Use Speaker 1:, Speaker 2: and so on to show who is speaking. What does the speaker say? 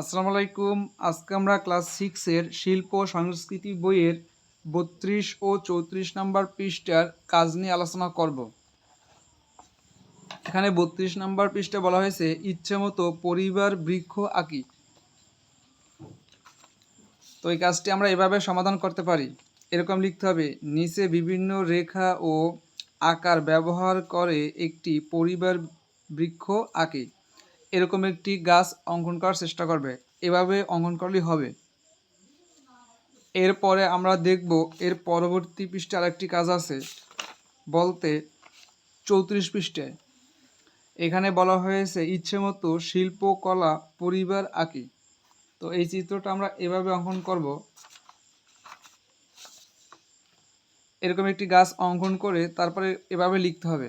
Speaker 1: আসসালামু আলাইকুম। আজকে আমরা ক্লাস সিক্সের শিল্প সংস্কৃতি বইয়ের বত্রিশ ও চৌত্রিশ নম্বর পৃষ্ঠার কাজ নিয়ে আলোচনা করব। এখানে বত্রিশ নম্বর পৃষ্ঠা বলা হয়েছে, ইচ্ছে মতো পরিবার, বৃক্ষ, আঁকি। তো এই কাজটি আমরা এভাবে সমাধান করতে পারি। এরকম লিখতে হবে, নিচে বিভিন্ন রেখা ও আকার ব্যবহার করে একটি পরিবার, বৃক্ষ, আঁকি। এরকম একটি গাছ অঙ্কন করার চেষ্টা করবে। এভাবে অঙ্কন করলেই হবে। এরপরে আমরা দেখব এর পরবর্তী পৃষ্ঠে আরেকটি কাজ আছে বলতে চৌত্রিশ পৃষ্ঠে। এখানে বলা হয়েছে, ইচ্ছে মতো শিল্পকলা পরিবার, আঁকি। তো এই চিত্রটা আমরা এভাবে অঙ্কন করব। এরকম একটি গাছ অঙ্কন করে তারপরে এভাবে লিখতে হবে।